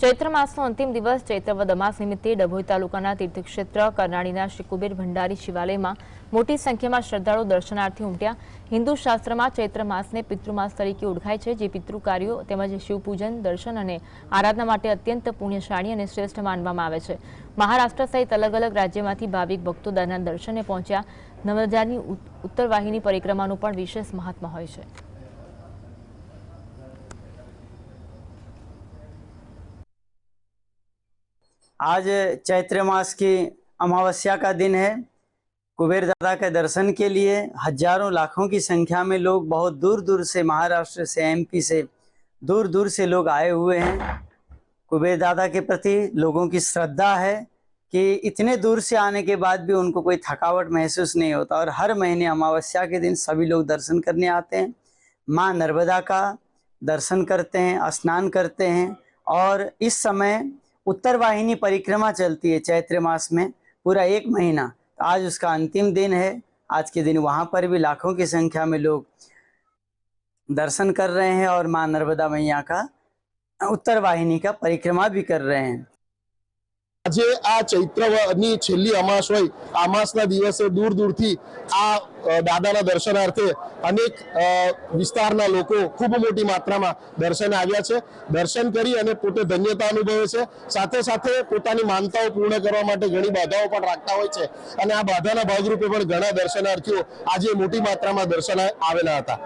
ચૈત્ર માસનો અંતિમ દિવસ ચૈત્ર વદ અમાસ નિમિત્તે ડભોઈ તાલુકાના તીર્થક્ષેત્ર, કરનાળીના શ્રી કુબેર ભંડારી શિવાલયમાં મોટી સંખ્યામાં શ્રદ્ધાળુ દર્શનાર્થી ઉમટ્યા. હિન્દુ શાસ્ત્રમાં ચૈત્ર માસને પિતૃમાસ તરીકે ઓળખાય છે, જે પિતૃ કાર્યો તેમજ શિવપૂજન, દર્શન અને આરાધના માટે અત્યંત પુણ્યશાળી અને શ્રેષ્ઠ માનવામાં આવે છે. મહારાષ્ટ્ર સહિત અલગ અલગ રાજ્યમાંથી ભાવિક ભક્તો દાદાના દર્શને પહોંચ્યા. નવજાની ઉત- ઉત્તરવાહિની પરિક્રમાનું પણ વિશેષ મહાત્મા હોય છે. आज चैत्र मास की अमावस्या का दिन है। कुबेर दादा के दर्शन के लिए हज़ारों लाखों की संख्या में लोग बहुत दूर दूर से महाराष्ट्र से एमपी से दूर दूर से लोग आए हुए हैं। कुबेर दादा के प्रति लोगों की श्रद्धा है कि इतने दूर से आने के बाद भी उनको कोई थकावट महसूस नहीं होता और हर महीने अमावस्या के दिन सभी लोग दर्शन करने आते हैं। माँ नर्मदा का दर्शन करते हैं, स्नान करते हैं और इस समय उत्तर वाहिनी परिक्रमा चलती है चैत्र मास में, पूरा एक महीना। तो आज उसका अंतिम दिन है। आज के दिन वहाँ पर भी लाखों की संख्या में लोग दर्शन कर रहे हैं और माँ नर्मदा मैया का उत्तर वाहिनी का परिक्रमा भी कर रहे हैं। આજે આ ચૈત્રની છેલ્લી અમાસ હોય, અમાસના દિવસે દૂર દૂરથી આ દાદાના દર્શનાર્થે અનેક વિસ્તારના લોકો ખૂબ મોટી માત્રામાં દર્શન આવ્યા છે. દર્શન કરી અને પોતે ધન્યતા અનુભવે છે. સાથે સાથે પોતાની માનતાઓ પૂર્ણ કરવા માટે ઘણી બાધાઓ પણ રાખતા હોય છે. અને આ બાધાના ભાગરૂપે પણ ઘણા દર્શનાર્થીઓ આજે મોટી માત્રામાં દર્શન આવેલા હતા.